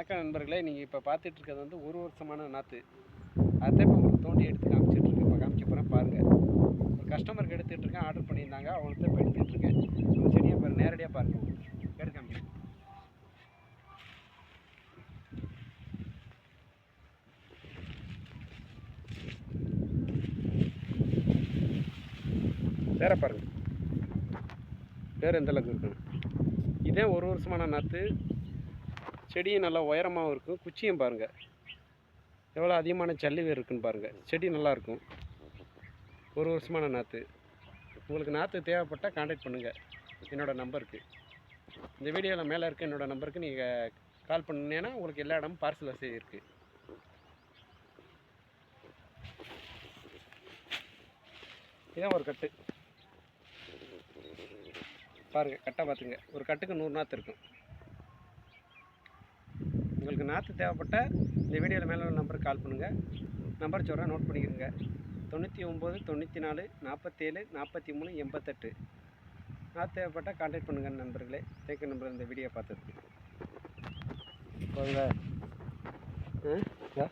வணக்கம் நண்பர்களே நீங்கள் இப்போ பார்த்துட்டு இருக்கிறது வந்து ஒரு வருஷமான நாற்று அதை இப்போ உங்களுக்கு தோண்டி எடுத்து காமிச்சிட்டு இருக்கேன். இப்போ காமிக்க போகிறேன் பாருங்கள் ஒரு கஸ்டமருக்கு எடுத்துகிட்டு இருக்கேன் ஆர்டர் பண்ணியிருந்தாங்க. அவங்கள்ட்ட இப்போ எடுத்துகிட்ருக்கேன் அந்த செடியை இப்போ நேரடியாக பாருங்கள் எடுத்து காமிக்கிறேன். வேற பாருங்கள் வேறு எந்த அளவுக்கு இருக்குன்னு. இதே ஒரு வருஷமான நாற்று செடியும் நல்லா உயரமாகவும் இருக்கும். குச்சியும் பாருங்கள் எவ்வளோ அதிகமான ஜல்லி வேர் இருக்குன்னு பாருங்கள் செடி நல்லா இருக்கும். ஒரு வருஷமான நாற்று உங்களுக்கு நாற்று தேவைப்பட்டால் காண்டாக்ட் பண்ணுங்கள் என்னோடய நம்பருக்கு. இந்த வீடியோவில் மேலே இருக்க என்னோடய நம்பருக்கு நீங்கள் கால் பண்ணீங்கன்னா உங்களுக்கு எல்லா இடமும் பார்சல் வசதி இருக்குது இதான் ஒரு கட்டு. பாருங்கள் கட்டாக பார்த்துங்க. ஒரு கட்டுக்கு நூறு நாற்று இருக்கும். நாற்று தேவைப்பட்டால் இந்த வீடியோவில் மேலே ஒரு நம்பருக்கு கால் பண்ணுங்கள் நம்பர் சொல்கிறேன் நோட் பண்ணிக்கிறங்க தொண்ணூற்றி ஒம்பது தொண்ணூற்றி நாலு நாற்பத்தேழு நாற்பத்தி மூணு எண்பத்தெட்டு. நாற்று தேவைப்பட்டால் கான்டாக்ட் பண்ணுங்கள் நண்பர்களே தேக்க நம்பர் இந்த வீடியோ பார்த்ததுக்கு. போங்க. ஆ?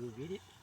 You get it?